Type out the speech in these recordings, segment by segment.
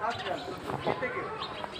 Gracias.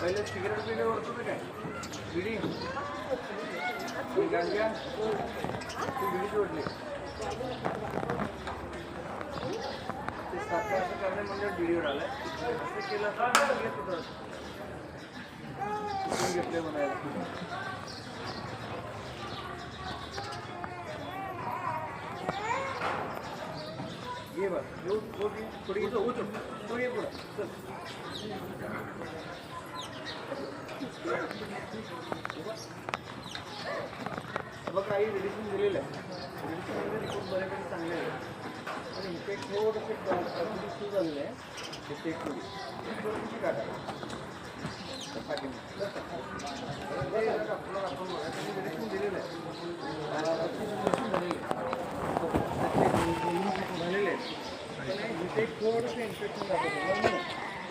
पहिले cigarette पिणे ओळखतो काय बिडी गांजा ती बिडी जोडली ते साखर असं करणे म्हणजे बिडीवर आलाय असं केलं तर घेत होतं शिकून घेतले म्हणायला ये बघ येऊ थोडी थोडी इथं उचल तू ये पुढं चल बघ काही रेडिशन दिलेलं आहे. रेडिशनमध्ये रिपोर्ट बऱ्यापैकी चांगले आहे. आणि इथे एक हो, थोडंसं हो, हो झालेलं आहे. ते चेक काढा पाठीमागे. ते जरा आपल्याला आपण बघा, त्यांनी मेडिसिन दिलेलं आहे अं, medicine झालेलं आहे. झालेले आहेत आणि इथे एक थोडंसं इन्फेक्शन दाखवतो बरोबर ना?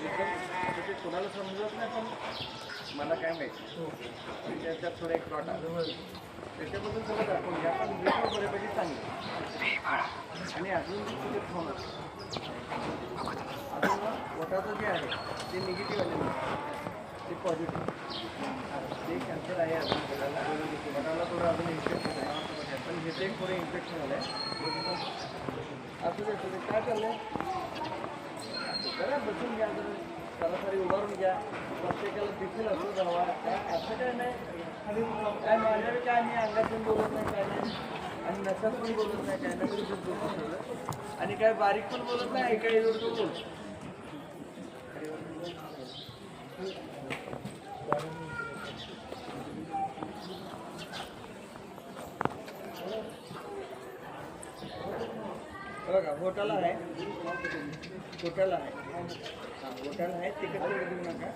एकदम म्हणजे कोणाला समजत नाही पण मला त्याच्यात थोडा एक प्लॉट आहे त्याच्याबद्दल सगळं दाखवून घ्या पण रिपोर्ट बऱ्यापैकी चांगली आणि अजून तिथे फोन अजून ना पोटाचं जे आहे ते निगेटिव्ह आले ते पॉझिटिव्ह ते कॅन्सर आहे अजून पोटाला पोटाला थोडं अजून इन्फेक्शन आहे पण हे ते थोडं इन्फेक्शन आलं आहे असू दे काय दे आहे चाललंय जरा बसून घ्या जरा सरासरी उभारून घ्या. प्रत्येकाला दिसेल असं जावा. काय असं काय नाही. काय माझ्याकडे काय मी अंगातून बोलत नाही काय नाही. आणि नसात पण बोलत नाही काय नाही बोलत आणि काय बारीक पण बोलत नाही ऐका येऊन बोलतो होटाला आहे. होटाला आहे. हाँ होटाला आहे. तिकट वगैरे देऊ नका.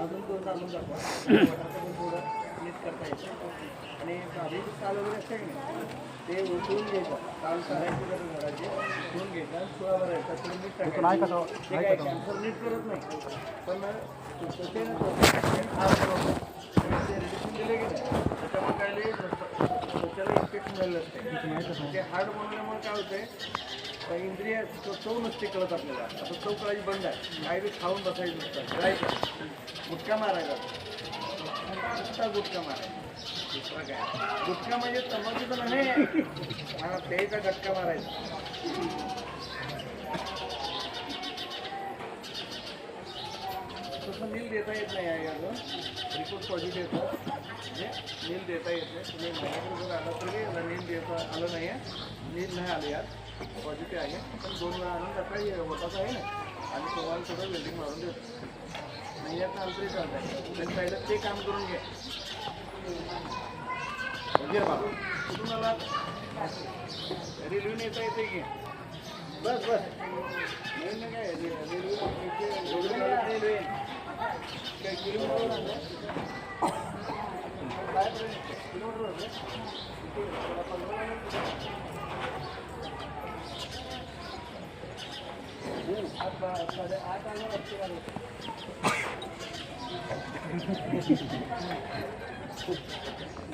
अजून दोन आणून दाखवा पोटाचं पण थोडं नीट करता येतं. आणि भारी काल वगैरे असते की नाही? ते उठवून घ्यायचं काल करायचे जर घराचे उठवून घ्यायचं सोळा भरायचं थोडं मीठ टाकायचं ते? काय कॅन्सर नीट करत नाही. पण तसे ते रेडिशन दिले की नाही? त्याच्यामुळे काय त्वचाला इन्फेक्शन झालेलं असते. ते? हार्ड बनवल्यामुळे काय होते तर इंद्रिय तो चव नसते कळत आपल्याला. आता चव कळायची बंद आहे. काय बी खाऊन बसायचं नुसतं. जायचं. गुटखा मारायचा. नुसता गुटखा मारायचा. दुसरा काय? गुटखा म्हणजे तंबाखूचा नाही हा पेचा गटका मारायचा. तसं नील देता येत नाही आहे अगं रिपोर्ट पॉझिटिव्ह येतो नील देता येत नाही. तुम्ही माझ्याकडे जर आला तरी याला नील देता आलं नाही आहे नील नाही आले यात. पॉझिटिव्ह आहे. पण दोन वेळा आणून सकाळी होताच आहे ना. आणि तुम्हाला सगळं वेल्डिंग मारून देतो. महिन्यात आलं तरी चालत आहे पण पहिलं ते काम करून घ्या. घे बाबा कुठून आला. रेल्वेने येता येते की? Bus bus. रेल्वे नाही काय? रे- रेल्वे नाही रेल्वे काय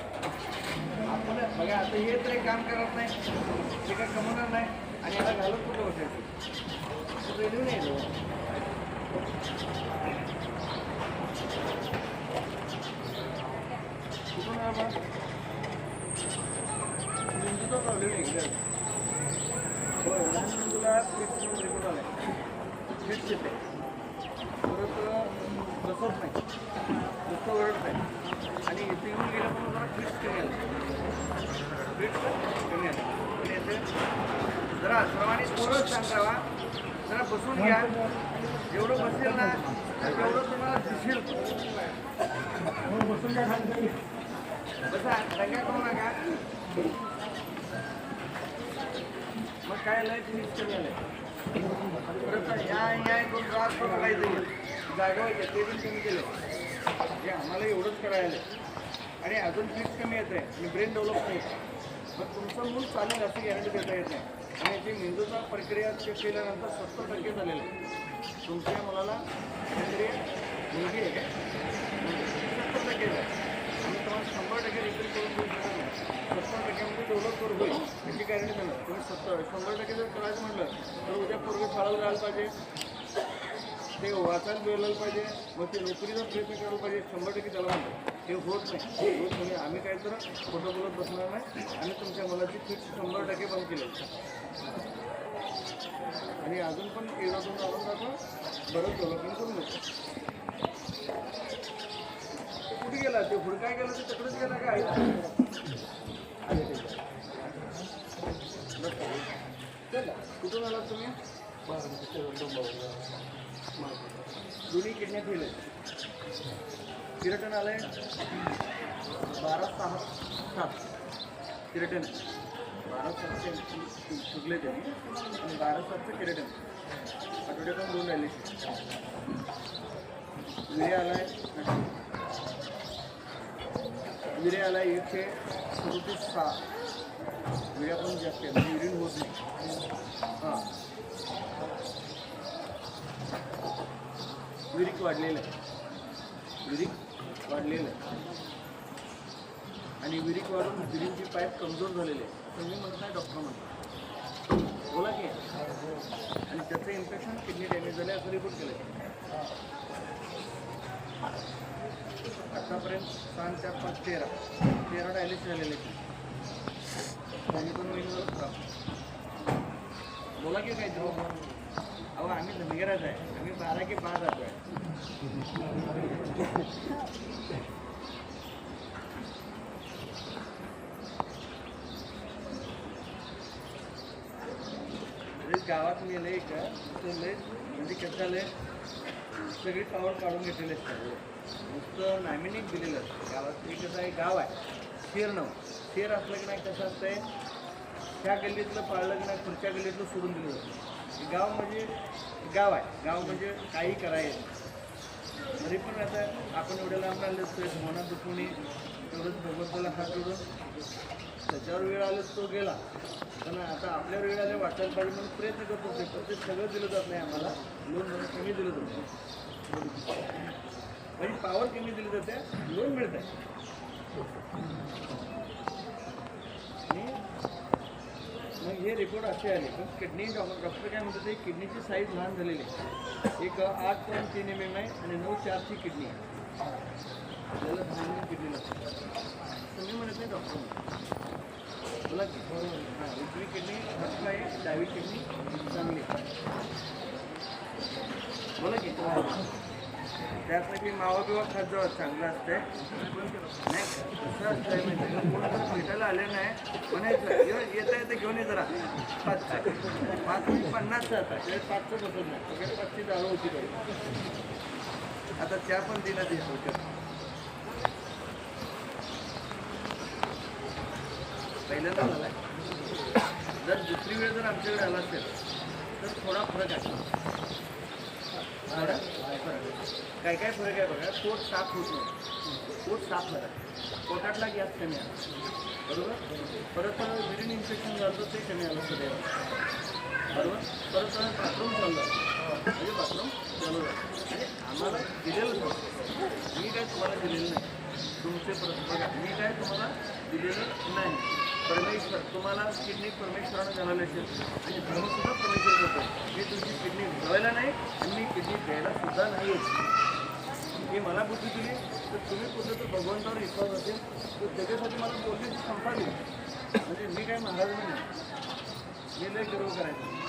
आपण बघा आता हे तरी काम करत नाही ते काय कमवणार नाही आणि याला घालत कुठं बसायचं रेल्वे नाही येतो. कुठून आला बा? मेंदूचा प्रॉब्लेम आहे इकडे. होय लहान मेंदूला फिक्स रिपोर्ट आलाय फिक्स येते परत बसत नाही नुसतं ओरडत नाही आणि इथे येऊन गेलं पण जरा फिक्स कमी आलं फिक्स कमी आलं आणि याचे जरा सर्वांनी थोडं शांत जरा बसून घ्या जेवढं बसेल ना तेवढं तुम्हाला दिसेल. बसून मग काय लय फिक्स कमी आलंय परत या या दोन त्रास पण बघायचं जागा व्हायच्या ते पण कमी केलं म्हणजे आम्हाला एवढंच करायला आणि अजून फीस कमी येत आहे आणि ब्रेन डेव्हलप नाही होत. मग तुमचं मूल चालेल अशी गॅरंटी देता येत नाही आणि याची मेंदूचा प्रक्रिया चेक केल्यानंतर सत्तर टक्के झालेलं आहे तुमच्या मुलाला काहीतरी मुलगी आहे का सत्तर टक्के आहे शंभर करून टक्क्यामध्ये डेव्हलप करू होईल याची गॅरंटी देणार तुम्ही सत्तर शंभर टक्के जर करायचं म्हटलं तर उद्या पूर्वी शाळेला जायला पाहिजे ते वाचायला बोलायला पाहिजे मग ते नोकरीचा प्रयत्न करायला पाहिजे शंभर टक्के त्याला म्हणतो ते होत नाही होत म्हणजे आम्ही काय तर खोटं बोलत बसणार नाही आणि तुमच्या मुलाची फिक्स शंभर टक्के बंद केली आणि अजून पण एकदा दोन आपण बरंच डेव्हलपमेंट करून देतो कुठे गेला? ते हुडकाय गेला ते तिकडेच गेला काय बरं. चला, कुठून आलात तुम्ही? दोन्ही किडण्या फेल किरटन आलंय? बारा सहा सात. किरटन बारा सातचे चुकले त्यांनी आणि बारा सातचं किरटन आठवड्यातून दोन राहिले. विरे आलाय. विरे आलाय एकशे सदोतीस सहा विड्या पण जास्त आहे म्हणजे युरिन होत नाही. हां. विरिक वाढलेलं आहे. विरिक वाढलेलं आहे. आणि विरिक वाढून विरिकची पाईप कमजोर झालेली आहे. तर मी म्हणत नाही डॉक्टर म्हणतो बोला की. आणि त्याचं इन्फेक्शन किडनी डॅमेज झालं असं रिपोर्ट केलं आतापर्यंत सहा चार पाच तेरा. तेरा डायलिस झालेले आहेत. पण होईल खराब बोला की काय तो अहो आम्ही धनगराच आहे. आम्ही बारा की बारा राहतो आहे म्हणजे गावात मी लय का लय म्हणजे कसं लय सगळी पावर काढून घेतलेले असतात नुसतं नामिनीक दिलेलं असतं. गावात एक कसं आहे गाव आहे. शेर नव. शेर असलं की नाही कसं असतंय त्या गल्लीतलं पाळलं की नाही पुढच्या गल्लीतलं सोडून दिलं जातं. गाव म्हणजे गाव आहे. गाव म्हणजे काही करायचं तरी पण आता आपण एवढ्या लांब आलो असतोय मनात दुखवणी तेवढंच भगवंताला हात जोडून त्याच्यावर वेळ आलं तो गेला. पण आता आपल्या वेळ आले वाचायला पाहिजे म्हणून प्रयत्न करतो. होते ते सगळं दिलं जात नाही आम्हाला. लोन म्हणून कमी दिलं जातं. म्हणजे पावर कमी दिली जाते लोन मिळत आहे. आणि मग हे रिपोर्ट असे आले पण किडनी डॉक्टर डॉक्टर काय म्हणतात ते किडनीची साईज लहान झालेली आहे. एक आठ पॉईंट तीन एम एम आहे आणि नऊ चारची किडनी आहे. आपल्याला दहा किडनी लागते. असं मी म्हणत नाही डॉक्टर बोला की. हो, हो, हो. हां उजवी किडनी फक्त आहे डावी किडनी चांगली. आहे. बोला की. त्यासाठी मावा बिवा खात जावं चांगलं असतंय नाही कसं असतंय माहिती आहे कोण जर भेटायला आले नाही म्हणायचं येता येतं घेऊन ये जरा. पाच म्हणजे पाच मी पन्नासचं आता. पाचचं बसत नाही सगळे पाचची दारू होती पाहिजे आता त्या पण दिला ते होत्या. पहिल्यांदा झालाय. जर दुसरी वेळ जर आमच्याकडे आला असेल तर थोडा फरक आहे. काय काय फरक आहे बघा? पोट साफ होत नाही. पोट साफ झाला पोटातला गॅस कमी आला. बरोबर? परत युरिन इन्फेक्शन झालं ते कमी आलं सदैव बरोबर? परत बाथरूम चाललं म्हणजे बाथरूम चालू झालं. म्हणजे आम्हाला दिलेलं मी काय तुम्हाला दिलेलं नाही. तुमचे परत बघा मी काय तुम्हाला दिलेलं नाही. परमेश्वर तुम्हाला किडनी परमेश्वरानं घालायला असेल. आणि धर्मसुद्धा परमेश्वर करतो. मी तुमची किडनी घडवायला नाही आणि मी किडनी द्यायला सुद्धा नाही मी मला बुद्धी दिली. तर तुम्ही कुठं तर भगवंतावर विश्वास असेल तर त्याच्यासाठी मला बोलण्याची क्षमता दिली. म्हणजे मी काय महाराज नाही. मी लय गर्व करायचं.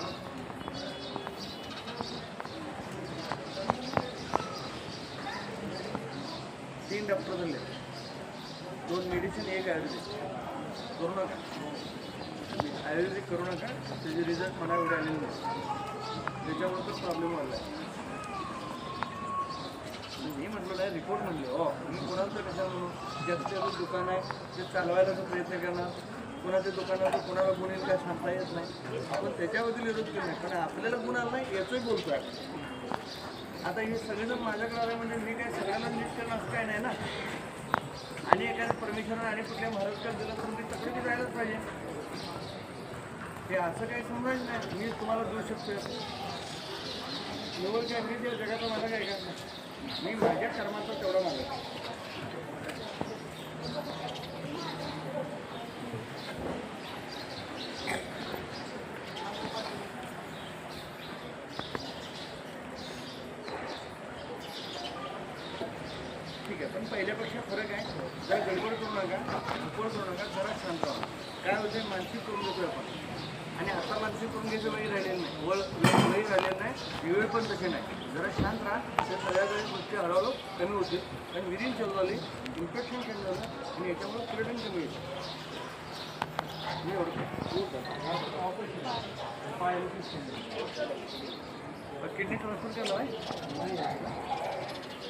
तीन डॉक्टर झाले. दोन मेडिसिन एक आयुर्वेदिक. करू नका. आयुर्वेदिक करू नका. त्याचे रिझल्ट मला एवढे आलेले नाही. त्याच्यामुळे तो प्रॉब्लेम आहे मी म्हटलं नाही रिपोर्ट म्हणले हो मी कोणाचं कशा म्हणू ज्याचं त्याचं दुकान आहे ते चालवायला प्रयत्न करणार. कोणाच्या दुकानावर कोणाला गुण येईल काय सांगता येत नाही. आपण त्याच्यावरती विरोध केला नाही कारण आपल्याला गुण आला नाही याचंही बोलतो आहे आता हे सगळेजण माझ्याकडे आलं म्हणजे मी काय सगळ्यांना नीट करणं असं काय नाही ना? आणि एखाद्या परमेश्वरानं आणि कुठल्या महाराष्ट्रात दिलं तर मी तक्रारी जायलाच पाहिजे. हे असं काही समजायचं नाही. मी तुम्हाला देऊ शकतो एवढं काय मी त्या जगाचा माझा काय करणार मी माझ्या कर्माचा तेवढा मागतो ठीक आहे पण आहे जरा गडबड करू नका उपळ करू नका जरा शांत राहा काय होते मानसिक करून देतोय आपण. आणि आता मानसिक करून घ्यायचं वेळी राहिलेलं नाही. वळ वेळी राहिलेलं नाही वेळ पण तसे नाही. जरा शांत राहा त्या सगळ्या काही गोष्टी हळूहळू कमी होतील. आणि विरीन चालू झाली इन्फेक्शन कमी झालं आणि याच्यामुळे पर्यटन कमी होईल. मी एवढं किडनी ट्रान्सफर केलं आहे?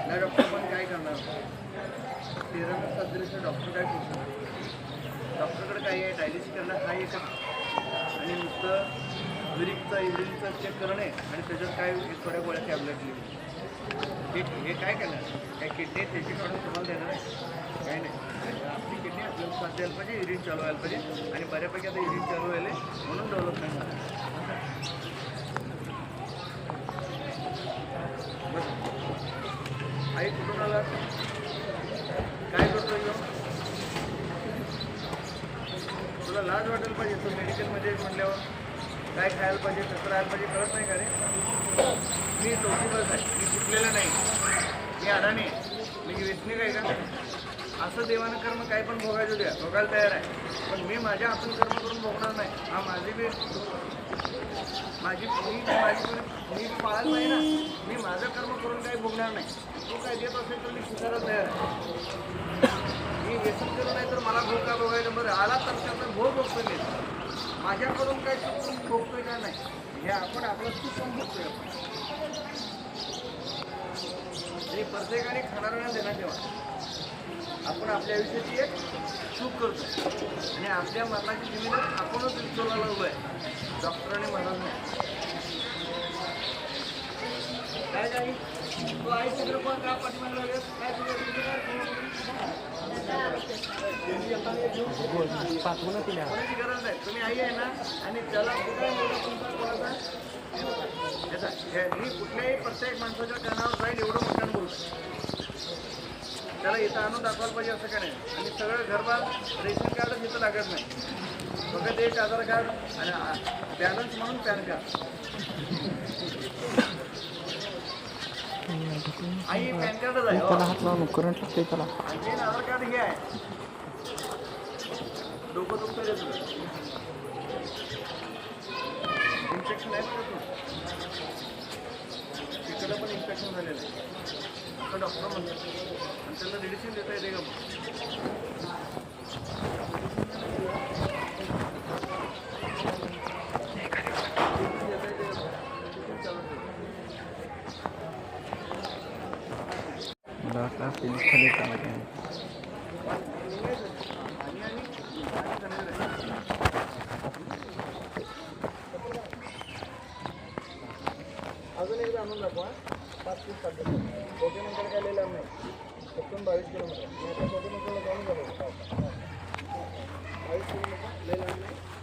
नाही डॉक्टर पण काय करणार तेरा सदृश्य डॉक्टर काय करू शकतो डॉक्टरकडे काय आहे डायलिसिस करणं हा एक आणि नुसतं युरिकचा इंजिनचं चेक करणे आणि त्याच्यात काय एक थोड्या गोळ्या टॅबलेट लिहिणे हे हे काय करणार काय किडनी त्याची काढून तुम्हाला देणार आहे काही नाही आपली किडनी आपल्याला साथ द्यायला पाहिजे युरिन चालू व्हायला पाहिजे आणि बऱ्यापैकी आता युरिन चालू व्हायला म्हणून डेव्हलपमेंट झालं बस आई कुठून आला काय करतो ह्यो? तुला लाज वाटेल पाहिजे तू मेडिकलमध्ये म्हटल्यावर काय खायला पाहिजे कसं राहायला पाहिजे कळत नाही का रे? मी चौथीपास आहे मी शिकलेलं नाही. मी अडाणी आहे. मी वेचणीक आहे का? असं देवानं कर्म काय पण भोगायचं द्या भोगायला तयार आहे. पण मी माझ्या आपण कर्म करून भोगणार नाही. हा माझी बी माझी मी माझी मी पाळत नाही ना. मी माझं कर्म करून काही भोगणार नाही. तू काय देत असेल तर मी शिकायला तयार आहे. मी नाही तर मला भोग का भोगायला बरं आला तर त्यांना भोग बघतोय मी. माझ्याकडून काय चुकून भोगतोय का नाही हे आपण आपलं चूक समजतोय आपण. हे प्रत्येकाने खाणाऱ्यांना देण्यात ठेवा आपण आपल्या आयुष्याची एक चूक करतो आणि आपल्या मरणाची जिम्मेदार आपणच विचारायला उभं आहे. डॉक्टरांनी म्हणत नाही काय काही तो आई सगळं पण का पाठीमागे लागेल? काय तुझं तुझं तिला कोणाची गरज आहे तुम्ही आई आहे ना आणि त्याला कुठलाही मी कुठल्याही प्रत्येक माणसाच्या कानावर जाईल एवढं मोठ्यानं बोलू त्याला इथं आणून दाखवायला पाहिजे असं काय नाही आणि सगळं घरबार रेशन कार्डच इथं लागत नाही फक्त एक आधार कार्ड आणि बॅलन्स म्हणून पॅन कार्ड आई पॅन कार्डच आहे हात लावून करंट लागते त्याला आधार कार्ड हे आहे डोकं इन्फेक्शन आहे बघा तू पण इन्फेक्शन झालेलं आहे डॉक्टर म्हणतात आणि त्याला मेडिसिन देता येते का मग? मला वाटलं असते खाली चालायचं आणि आणि आणि चांगलं आहे. करून दाखवा पाच तीस सात ओके नंतर काय लिहिलं नाही. फक्त बावीस किलोमीटर. मी आता ओके नंतरला जाऊन झालो बावीस किलोमीटर लिहिलं नाही.